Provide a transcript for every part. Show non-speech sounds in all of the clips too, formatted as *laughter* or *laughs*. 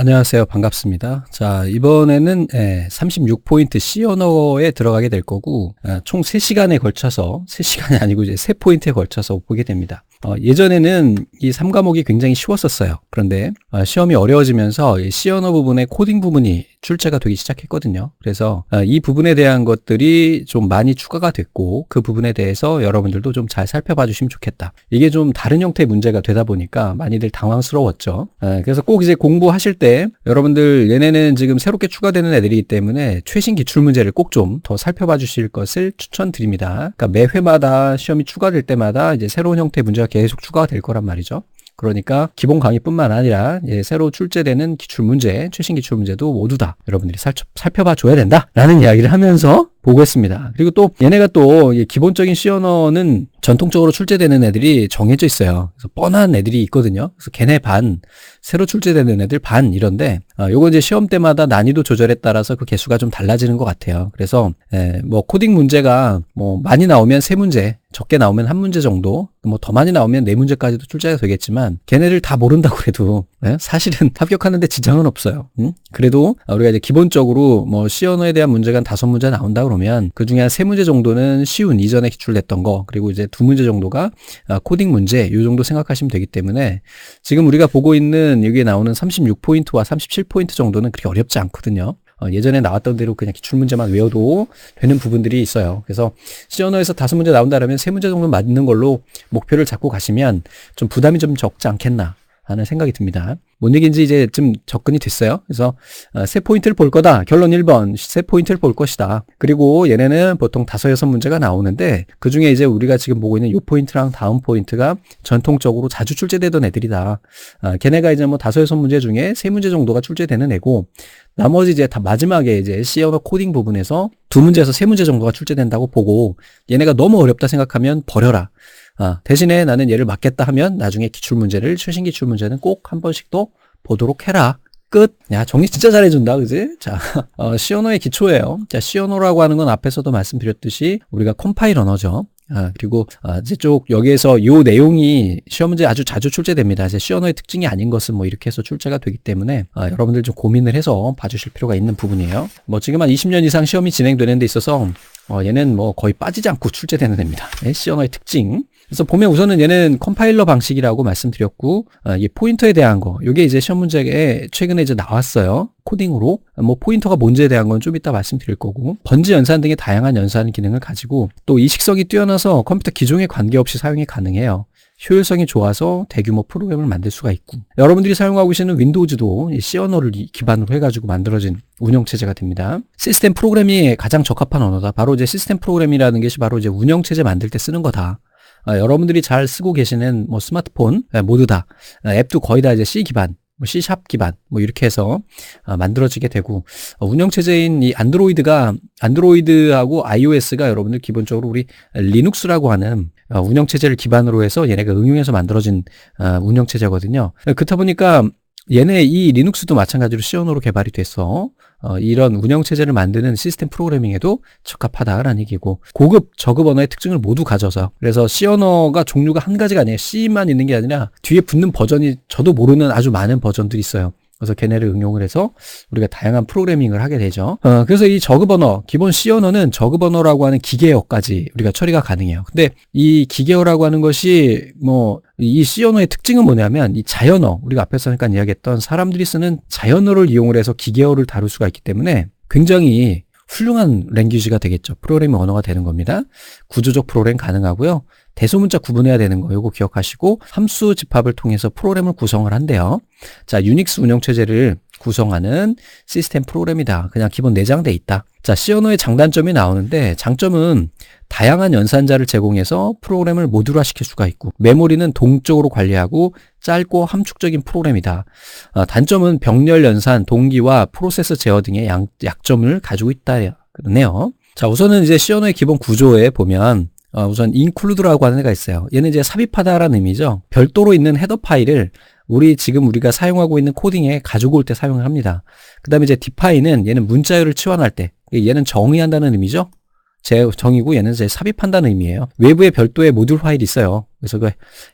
안녕하세요. 반갑습니다. 자, 이번에는 36포인트 C 언어에 들어가게 될 거고, 아, 총 3시간에 걸쳐서, 3시간이 아니고 이제 3포인트에 걸쳐서 보게 됩니다. 어, 예전에는 이 3과목이 굉장히 쉬웠었어요. 그런데 어, 시험이 어려워지면서 이 C 언어 부분의 코딩 부분이 출제가 되기 시작했거든요. 그래서 어, 이 부분에 대한 것들이 좀 많이 추가가 됐고 그 부분에 대해서 여러분들도 좀 잘 살펴봐 주시면 좋겠다. 이게 좀 다른 형태의 문제가 되다 보니까 많이들 당황스러웠죠. 어, 그래서 꼭 이제 공부하실 때 여러분들 얘네는 지금 새롭게 추가되는 애들이기 때문에 최신 기출 문제를 꼭 좀 더 살펴봐 주실 것을 추천드립니다. 그러니까 매 회마다 시험이 추가될 때마다 이제 새로운 형태의 문제가 계속 추가가 될 거란 말이죠. 그러니까 기본 강의뿐만 아니라 예, 새로 출제되는 기출 문제, 최신 기출 문제도 모두 다 여러분들이 살, 살펴봐 줘야 된다라는 이야기를 하면서 보겠습니다. 그리고 또 얘네가 또 기본적인 C 언어는 전통적으로 출제되는 애들이 정해져 있어요. 그래서 뻔한 애들이 있거든요. 그래서 걔네 반, 새로 출제되는 애들 반 이런데 어, 요거 이제 시험 때마다 난이도 조절에 따라서 그 개수가 좀 달라지는 것 같아요. 그래서 에, 뭐 코딩 문제가 뭐 많이 나오면 세 문제, 적게 나오면 한 문제 정도, 뭐 더 많이 나오면 네 문제까지도 출제가 되겠지만 걔네를 다 모른다고 해도 예? 사실은 *laughs* 합격하는데 지장은 없어요. 응? 그래도 우리가 이제 기본적으로 뭐 C 언어에 대한 문제가 한 다섯 문제 나온다 그러면 그 중에 한 세 문제 정도는 쉬운 이전에 기출됐던 거 그리고 이제 두 문제 정도가 아, 코딩 문제 이 정도 생각하시면 되기 때문에 지금 우리가 보고 있는 여기에 나오는 36포인트와 37포인트 정도는 그렇게 어렵지 않거든요. 어, 예전에 나왔던 대로 그냥 기출 문제만 외워도 되는 부분들이 있어요. 그래서 C 언어에서 다섯 문제 나온다면 세 문제 정도 맞는 걸로 목표를 잡고 가시면 좀 부담이 좀 적지 않겠나 하는 생각이 듭니다. 뭔 얘기인지 이제 좀 접근이 됐어요. 그래서 어, 세 포인트를 볼 거다. 결론 1번 세 포인트를 볼 것이다. 그리고 얘네는 보통 다섯 여섯 문제가 나오는데 그 중에 이제 우리가 지금 보고 있는 요 포인트랑 다음 포인트가 전통적으로 자주 출제되던 애들이다. 아, 걔네가 이제 뭐 다섯 여섯 문제 중에 세 문제 정도가 출제되는 애고 나머지 이제 다 마지막에 이제 C 언어 코딩 부분에서 두 문제에서 세 문제 정도가 출제된다고 보고 얘네가 너무 어렵다 생각하면 버려라. 아, 대신에 나는 얘를 맞겠다 하면 나중에 기출문제를, 최신 기출문제는 꼭 한 번씩 또 보도록 해라. 끝. 야, 정리 진짜 잘해준다. 그지? 자, *laughs* 어, 시언어의 기초예요. 자, 시언어라고 하는 건 앞에서도 말씀드렸듯이 우리가 컴파일 언어죠. 아, 그리고 아, 이제 쪽 여기에서 요 내용이 시험 문제 아주 자주 출제됩니다. 이제 시언어의 특징이 아닌 것은 뭐 이렇게 해서 출제가 되기 때문에 아, 여러분들 좀 고민을 해서 봐주실 필요가 있는 부분이에요. 뭐 지금 한 20년 이상 시험이 진행되는 데 있어서 어, 얘는 뭐 거의 빠지지 않고 출제되는 애입니다. 네, 시언어의 특징. 그래서 보면 우선은 얘는 컴파일러 방식이라고 말씀드렸고 어, 이 포인터에 대한 거 이게 이제 시험 문제에 최근에 이제 나왔어요 코딩으로 뭐 포인터가 뭔지에 대한 건 좀 이따 말씀드릴 거고 번지 연산 등의 다양한 연산 기능을 가지고 또 이식성이 뛰어나서 컴퓨터 기종에 관계없이 사용이 가능해요 효율성이 좋아서 대규모 프로그램을 만들 수가 있고 여러분들이 사용하고 계시는 윈도우즈도 C 언어를 기반으로 해가지고 만들어진 운영체제가 됩니다. 시스템 프로그램이 가장 적합한 언어다. 바로 이제 시스템 프로그램이라는 것이 바로 이제 운영체제 만들 때 쓰는 거다. 아, 여러분들이 잘 쓰고 계시는 뭐 스마트폰 아, 모두 다 아, 앱도 거의 다 이제 C 기반 뭐 C# 기반 뭐 이렇게 해서 만들어지게 되고 어, 운영 체제인 이 안드로이드가 안드로이드하고 iOS가 여러분들 기본적으로 우리 리눅스라고 하는 어, 운영 체제를 기반으로 해서 얘네가 응용해서 만들어진 운영 체제거든요. 그렇다 보니까 얘네 이 리눅스도 마찬가지로 시언어로 개발이 돼서 어, 이런 운영 체제를 만드는 시스템 프로그래밍에도 적합하다라는 얘기고 고급 저급 언어의 특징을 모두 가져서 그래서 C 언어가 종류가 한 가지가 아니에요. C만 있는 게 아니라 뒤에 붙는 버전이 저도 모르는 아주 많은 버전들이 있어요. 그래서 걔네를 응용을 해서 우리가 다양한 프로그래밍을 하게 되죠. 어, 그래서 이 저급 언어, 기본 C 언어는 저급 언어라고 하는 기계어까지 우리가 처리가 가능해요. 근데 이 기계어라고 하는 것이 뭐 이 C 언어의 특징은 뭐냐면 이 자연어, 우리가 앞에서 잠깐 이야기했던 사람들이 쓰는 자연어를 이용을 해서 기계어를 다룰 수가 있기 때문에 굉장히 훌륭한 랭귀지가 되겠죠. 프로그래밍 언어가 되는 겁니다. 구조적 프로그램 가능하고요. 대소문자 구분해야 되는 거 요거 기억하시고 함수 집합을 통해서 프로그램을 구성을 한대요. 자, 유닉스 운영 체제를 구성하는 시스템 프로그램이다. 그냥 기본 내장돼 있다. 자, C 언어의 장단점이 나오는데 장점은 다양한 연산자를 제공해서 프로그램을 모듈화 시킬 수가 있고 메모리는 동적으로 관리하고 짧고 함축적인 프로그램이다. 어, 단점은 병렬 연산, 동기와 프로세스 제어 등의 양, 약점을 가지고 있다. 그러네요. 자, 우선은 이제 C 언어의 기본 구조에 보면 어, 우선 include라고 하는 애가 있어요. 얘는 이제 삽입하다라는 의미죠. 별도로 있는 헤더 파일을 우리 지금 우리가 사용하고 있는 코딩에 가지고 올 때 사용을 합니다. 그 다음에 이제 define은 얘는 문자열을 치환할 때 얘는 정의한다는 의미죠. 제 정의고 얘는 이제 삽입한다는 의미예요. 외부에 별도의 모듈 파일이 있어요. 그래서 그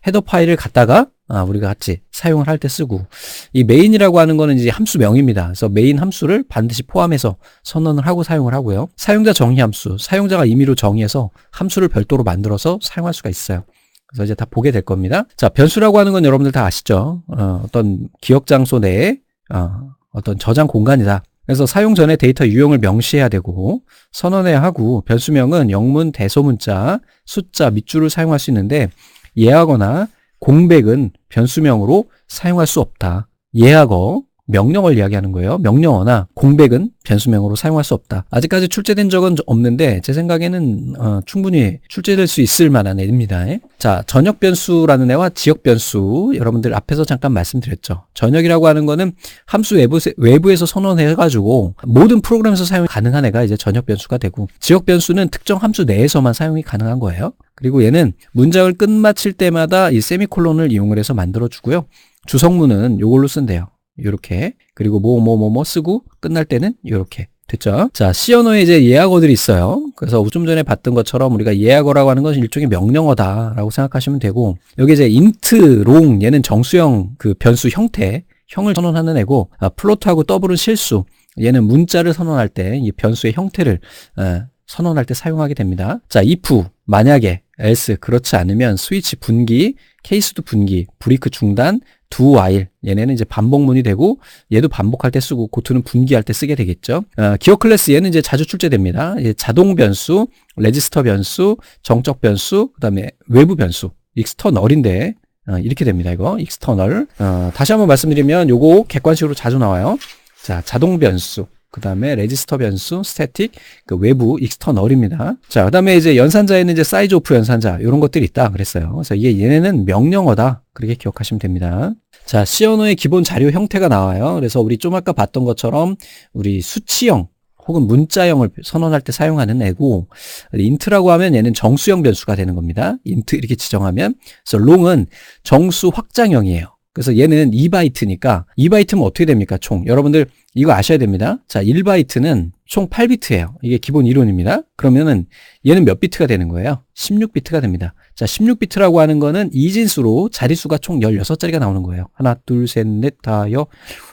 헤더 파일을 갖다가 아, 우리가 같이 사용을 할 때 쓰고 이 메인이라고 하는 거는 이제 함수명입니다. 그래서 메인 함수를 반드시 포함해서 선언을 하고 사용을 하고요. 사용자 정의 함수, 사용자가 임의로 정의해서 함수를 별도로 만들어서 사용할 수가 있어요. 그래서 이제 다 보게 될 겁니다. 자, 변수라고 하는 건 여러분들 다 아시죠? 어, 어떤 기억 장소 내에 어, 어떤 저장 공간이다. 그래서 사용 전에 데이터 유형을 명시해야 되고 선언해야 하고 변수명은 영문, 대소문자, 숫자, 밑줄을 사용할 수 있는데 예하거나 공백은 변수명으로 사용할 수 없다. 예하거 명령어를 이야기하는 거예요. 명령어나 공백은 변수명으로 사용할 수 없다. 아직까지 출제된 적은 없는데 제 생각에는 어, 충분히 출제될 수 있을 만한 애입니다. 자, 전역 변수라는 애와 지역 변수 여러분들 앞에서 잠깐 말씀드렸죠. 전역이라고 하는 거는 함수 외부, 외부에서 선언해 가지고 모든 프로그램에서 사용이 가능한 애가 이제 전역 변수가 되고 지역 변수는 특정 함수 내에서만 사용이 가능한 거예요. 그리고 얘는 문장을 끝마칠 때마다 이 세미콜론을 이용을 해서 만들어 주고요. 주성문은 요걸로 쓴대요. 요렇게 그리고 뭐 뭐 뭐 뭐 쓰고 끝날 때는 요렇게 됐죠? 자, C 언어에 이제 예약어들이 있어요. 그래서 좀 전에 봤던 것처럼 우리가 예약어라고 하는 것은 일종의 명령어다라고 생각하시면 되고 여기 이제 int, long 얘는 정수형 그 변수 형태 형을 선언하는 애고 아, 플로트하고 더블은 실수 얘는 문자를 선언할 때 이 변수의 형태를 에, 선언할 때 사용하게 됩니다. 자, if 만약에 else 그렇지 않으면 스위치 분기, 케이스도 분기, 브리크 중단, 두 while 얘네는 이제 반복문이 되고 얘도 반복할 때 쓰고 고투는 분기할 때 쓰게 되겠죠. 어, 기억 클래스 얘는 이제 자주 출제됩니다. 자동 변수, 레지스터 변수, 정적 변수, 그다음에 외부 변수, 익스터널인데 어, 이렇게 됩니다. 이거 익스터널. 어, 다시 한번 말씀드리면 요거 객관식으로 자주 나와요. 자, 자동 변수. 그 다음에 레지스터 변수, 스태틱, 그 외부 익스터널입니다. 자, 그 다음에 이제 연산자에는 이제 사이즈 오프 연산자, 이런 것들이 있다 그랬어요. 그래서 이게 얘네는 명령어다. 그렇게 기억하시면 됩니다. 자, C 언어의 기본 자료 형태가 나와요. 그래서 우리 좀 아까 봤던 것처럼 우리 수치형, 혹은 문자형을 선언할 때 사용하는 애고 인트라고 하면 얘는 정수형 변수가 되는 겁니다. 인트 이렇게 지정하면 그래서 long은 정수 확장형이에요. 그래서 얘는 2바이트니까 2바이트면 어떻게 됩니까? 총. 여러분들 이거 아셔야 됩니다. 자, 1바이트는 총 8비트예요. 이게 기본 이론입니다. 그러면은 얘는 몇 비트가 되는 거예요? 16비트가 됩니다. 자, 16비트라고 하는 거는 이진수로 자리수가 총 16자리가 나오는 거예요. 하나, 둘, 셋, 넷, 다, 여,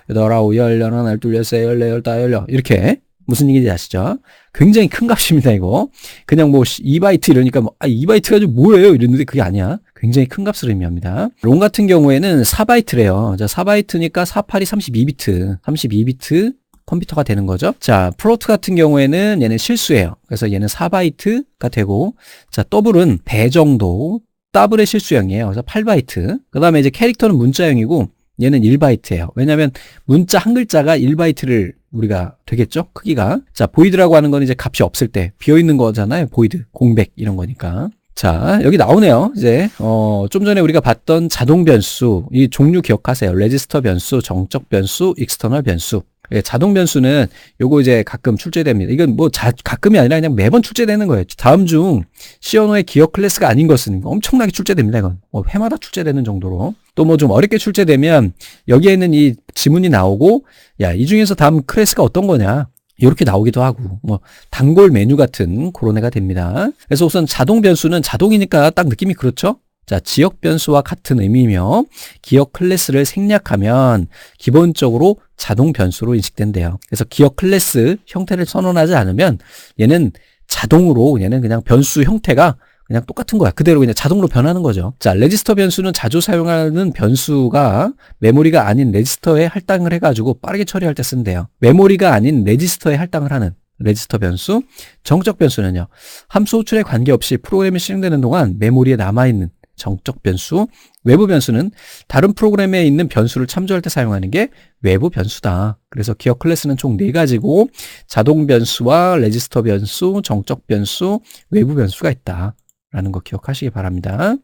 여덟, 아홉, 열, 열하나, 열둘, 열세, 열네, 열다, 열여. 이렇게. 무슨 얘기인지 아시죠? 굉장히 큰 값입니다, 이거. 그냥 뭐 2바이트 이러니까 뭐, 아, 2바이트가 좀 뭐예요? 이랬는데 그게 아니야. 굉장히 큰 값을 의미합니다. 롱 같은 경우에는 4바이트래요. 자, 4바이트니까 48이 32비트. 32비트 컴퓨터가 되는 거죠. 자, 프로트 같은 경우에는 얘는 실수예요. 그래서 얘는 4바이트가 되고, 자, 더블은 배 정도, 더블의 실수형이에요. 그래서 8바이트. 그 다음에 이제 캐릭터는 문자형이고, 얘는 1바이트예요. 왜냐하면 문자 한 글자가 1바이트를 우리가 되겠죠? 크기가. 자, 보이드라고 하는 건 이제 값이 없을 때 비어 있는 거잖아요. 보이드, 공백 이런 거니까. 자, 여기 나오네요. 이제 어, 좀 전에 우리가 봤던 자동 변수, 이 종류 기억하세요. 레지스터 변수, 정적 변수, 익스터널 변수. 예, 자동 변수는 요거 이제 가끔 출제됩니다. 이건 뭐 자, 가끔이 아니라 그냥 매번 출제되는 거예요. 다음 중 시어노의 기억 클래스가 아닌 것은 엄청나게 출제됩니다. 이건 뭐 회마다 출제되는 정도로. 또 뭐 좀 어렵게 출제되면 여기에 있는 이 지문이 나오고 야, 이 중에서 다음 클래스가 어떤 거냐? 이렇게 나오기도 하고 뭐 단골 메뉴 같은 그런 애가 됩니다. 그래서 우선 자동 변수는 자동이니까 딱 느낌이 그렇죠? 자, 지역 변수와 같은 의미며 기억 클래스를 생략하면 기본적으로 자동 변수로 인식된대요. 그래서 기억 클래스 형태를 선언하지 않으면 얘는 자동으로 얘는 그냥 변수 형태가 그냥 똑같은 거야. 그대로 그냥 자동으로 변하는 거죠. 자, 레지스터 변수는 자주 사용하는 변수가 메모리가 아닌 레지스터에 할당을 해가지고 빠르게 처리할 때 쓴대요. 메모리가 아닌 레지스터에 할당을 하는 레지스터 변수. 정적 변수는요. 함수 호출에 관계없이 프로그램이 실행되는 동안 메모리에 남아있는 정적 변수, 외부 변수는 다른 프로그램에 있는 변수를 참조할 때 사용하는 게 외부 변수다. 그래서 기억 클래스는 총 4가지고 자동 변수와 레지스터 변수, 정적 변수, 외부 변수가 있다. 라는 거 기억하시기 바랍니다.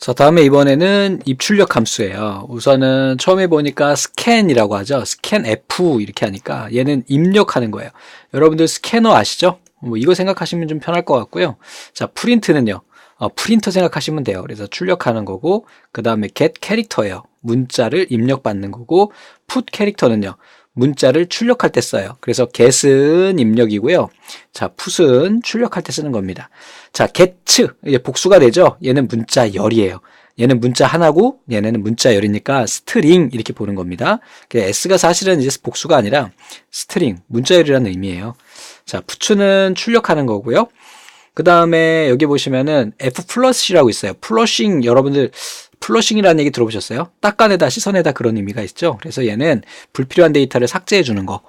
자, 다음에 이번에는 입출력 함수예요. 우선은 처음에 보니까 스캔이라고 하죠. 스캔 F 이렇게 하니까 얘는 입력하는 거예요. 여러분들 스캐너 아시죠? 뭐 이거 생각하시면 좀 편할 것 같고요. 자, 프린트는요. 어, 프린터 생각하시면 돼요. 그래서 출력하는 거고 그 다음에 get 캐릭터예요. 문자를 입력받는 거고 put 캐릭터는요. 문자를 출력할 때 써요. 그래서 get은 입력이고요. 자, put은 출력할 때 쓰는 겁니다. 자, get 이제 복수가 되죠. 얘는 문자 열이에요. 얘는 문자 하나고 얘네는 문자 열이니까 스트링 이렇게 보는 겁니다. 그 S가 사실은 이제 복수가 아니라 스트링, 문자 열이라는 의미예요. 자, 부츠는 출력하는 거고요. 그 다음에 여기 보시면은 F 플러스라고 있어요. 플러싱 여러분들 플러싱이라는 얘기 들어보셨어요? 닦아내다, 씻어내다 그런 의미가 있죠. 그래서 얘는 불필요한 데이터를 삭제해 주는 거.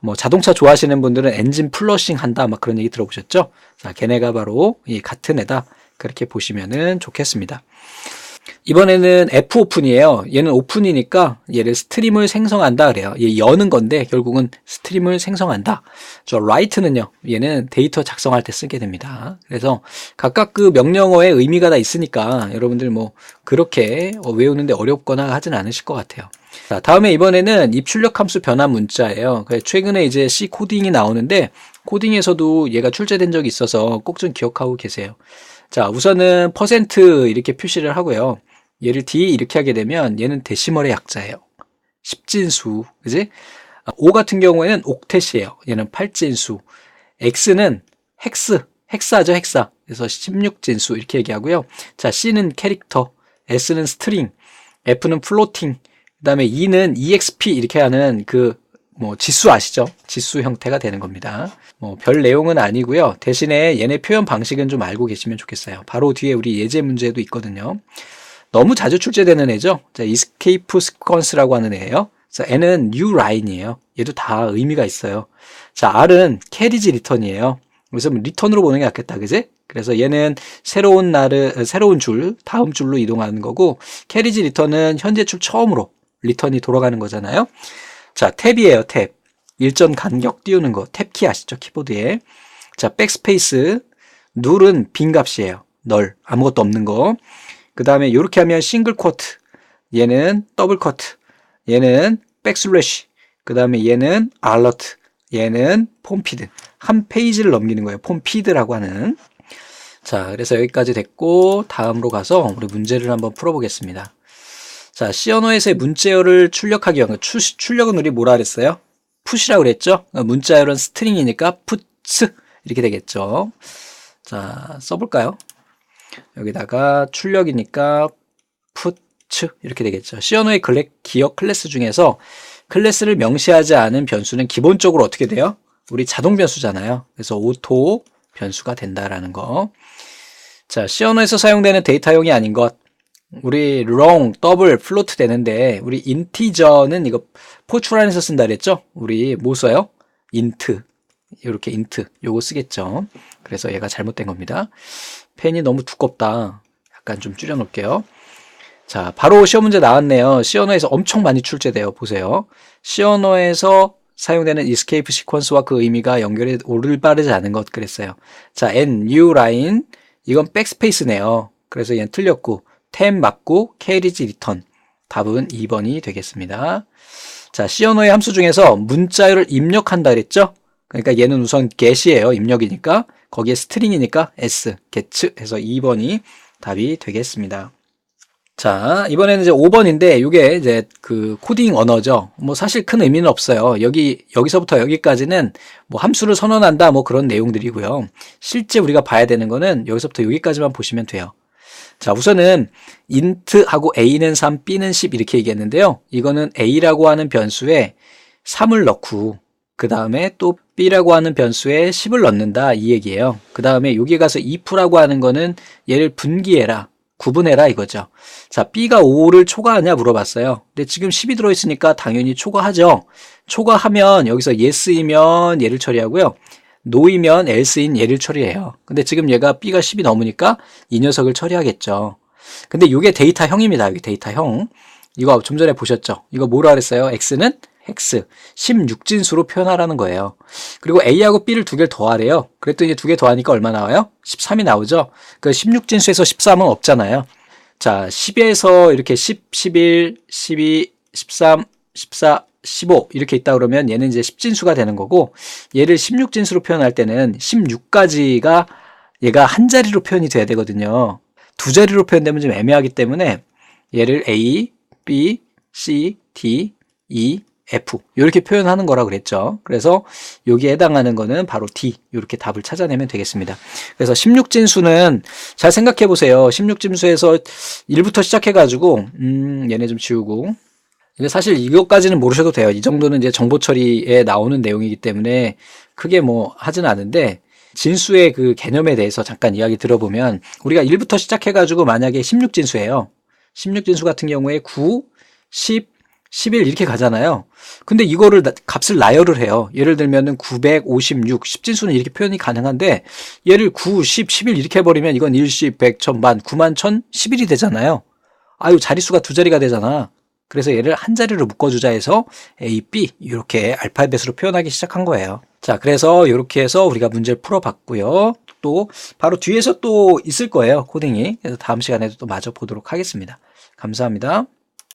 뭐 자동차 좋아하시는 분들은 엔진 플러싱 한다 막 그런 얘기 들어보셨죠? 자, 걔네가 바로 이 같은 애다. 그렇게 보시면은 좋겠습니다. 이번에는 F 오픈이에요. 얘는 오픈이니까 얘를 스트림을 생성한다 그래요. 얘 여는 건데 결국은 스트림을 생성한다. 저 write는요. 얘는 데이터 작성할 때 쓰게 됩니다. 그래서 각각 그 명령어의 의미가 다 있으니까 여러분들 뭐 그렇게 외우는데 어렵거나 하진 않으실 것 같아요. 자, 다음에 이번에는 입출력 함수 변환 문자예요. 최근에 이제 C 코딩이 나오는데 코딩에서도 얘가 출제된 적이 있어서 꼭 좀 기억하고 계세요. 자, 우선은 퍼센트 이렇게 표시를 하고요. 얘를 D 이렇게 하게 되면 얘는 데시멀의 약자예요. 10진수, 그지? 5 같은 경우에는 옥텟이에요. 얘는 8진수. X는 헥스, 헥사죠, 헥사. 그래서 16진수 이렇게 얘기하고요. 자, C는 캐릭터, S는 스트링, F는 플로팅, 그 다음에 E는 EXP 이렇게 하는 그 뭐 지수 아시죠? 지수 형태가 되는 겁니다. 뭐 별 내용은 아니고요. 대신에 얘네 표현 방식은 좀 알고 계시면 좋겠어요. 바로 뒤에 우리 예제 문제도 있거든요. 너무 자주 출제되는 애죠. 자, escape sequence라고 하는 애예요. 그래서 N은 new line이에요. 얘도 다 의미가 있어요. 자, R은 carriage return이에요. 그래서 리턴으로 보는 게 낫겠다, 그지? 그래서 얘는 새로운 날을 새로운 줄, 다음 줄로 이동하는 거고 carriage return은 현재 줄 처음으로 리턴이 돌아가는 거잖아요. 자, 탭이에요, 탭. 일전 간격 띄우는 거. 탭키 아시죠? 키보드에. 자, 백스페이스. 눌은 빈 값이에요. 널. 아무것도 없는 거. 그 다음에 이렇게 하면 싱글 쿼트. 얘는 더블 커트. 얘는 백슬래시. 그 다음에 얘는 알러트. 얘는 폼피드. 한 페이지를 넘기는 거예요. 폼피드라고 하는. 자, 그래서 여기까지 됐고 다음으로 가서 우리 문제를 한번 풀어보겠습니다. 자, C 언어에서의 문자열을 출력하기 위한 출, 출력은 우리 뭐라 그랬어요? 푸시라고 그랬죠? 문자열은 스트링이니까 푸츠 이렇게 되겠죠. 자, 써볼까요? 여기다가 출력이니까 푸츠 이렇게 되겠죠. 언어의 기억 클래스 중에서 클래스를 명시하지 않은 변수는 기본적으로 어떻게 돼요? 우리 자동 변수잖아요. 그래서 오토 변수가 된다라는 거. 자, 언어에서 사용되는 데이터형이 아닌 것. 우리 long, 더블, 플로트 되는데 우리 인티저는 이거 포트란에서 쓴다 그랬죠? 우리 뭐 써요? 인트. 이렇게 인트 요거 쓰겠죠. 그래서 얘가 잘못된 겁니다. 펜이 너무 두껍다. 약간 좀 줄여 놓을게요. 자, 바로 시험 문제 나왔네요. 시언어에서 엄청 많이 출제돼요. 보세요. 시언어에서 사용되는 escape 시퀀스와 그 의미가 연결이 올바르지 않은 것 그랬어요. 자, n, new line. 이건 백스페이스네요. 그래서 얘는 틀렸고, 템 맞고, carriage return. 답은 2번이 되겠습니다. 자, 시언어의 함수 중에서 문자열을 입력한다 그랬죠? 그러니까 얘는 우선 get이에요. 입력이니까. 거기에 스트링이니까 s, get 해서 2번이 답이 되겠습니다. 자, 이번에는 이제 5번인데 이게 이제 그 코딩 언어죠. 뭐 사실 큰 의미는 없어요. 여기 여기서부터 여기까지는 뭐 함수를 선언한다 뭐 그런 내용들이고요. 실제 우리가 봐야 되는 거는 여기서부터 여기까지만 보시면 돼요. 자, 우선은 int하고 a는 3, b는 10 이렇게 얘기했는데요. 이거는 a라고 하는 변수에 3을 넣고 그 다음에 또 b라고 하는 변수에 10을 넣는다 이 얘기예요. 그 다음에 여기 가서 if라고 하는 거는 얘를 분기해라. 구분해라 이거죠. 자, B가 5를 초과하냐 물어봤어요. 근데 지금 10이 들어있으니까 당연히 초과하죠. 초과하면 여기서 yes이면 얘를 처리하고요. No이면 else인 얘를 처리해요. 근데 지금 얘가 B가 10이 넘으니까 이 녀석을 처리하겠죠. 근데 이게 데이터형입니다. 여기 데이터형. 이거 좀 전에 보셨죠? 이거 뭐라 그랬어요? x는 x 16진수로 표현하라는 거예요. 그리고 a하고 b를 두 개를 더하래요. 그랬더니 두 개 더하니까 얼마 나와요? 13이 나오죠. 그 16진수에서 13은 없잖아요. 자, 10에서 이렇게 10, 11, 12, 13, 14, 15 이렇게 있다 그러면 얘는 이제 10진수가 되는 거고 얘를 16진수로 표현할 때는 16까지가 얘가 한 자리로 표현이 돼야 되거든요. 두 자리로 표현되면 좀 애매하기 때문에 얘를 A, B, C, D, E, F 이렇게 표현하는 거라 그랬죠. 그래서 여기에 해당하는 거는 바로 D 이렇게 답을 찾아내면 되겠습니다. 그래서 16진수는 잘 생각해 보세요. 16진수에서 1부터 시작해 가지고 음 얘네 좀 지우고 근데 사실 이것까지는 모르셔도 돼요. 이 정도는 이제 정보 처리에 나오는 내용이기 때문에 크게 뭐 하진 않은데 진수의 그 개념에 대해서 잠깐 이야기 들어보면 우리가 1부터 시작해 가지고 만약에 16진수예요. 16진수 같은 경우에 9, 10, 11 이렇게 가잖아요. 근데 이거를 나- 값을 나열을 해요. 예를 들면은 956, 10진수는 이렇게 표현이 가능한데 얘를 9, 10, 11 이렇게 해버리면 이건 일십, 백, 천만, 9만, 천, 11이 되잖아요. 아유 자릿수가 두 자리가 되잖아. 그래서 얘를 한 자리로 묶어주자 해서 A, B 이렇게 알파벳으로 표현하기 시작한 거예요. 자, 그래서 이렇게 해서 우리가 문제를 풀어봤고요. 또 바로 뒤에서 또 있을 거예요 코딩이. 그래서 다음 시간에도 또 마저 보도록 하겠습니다. 감사합니다.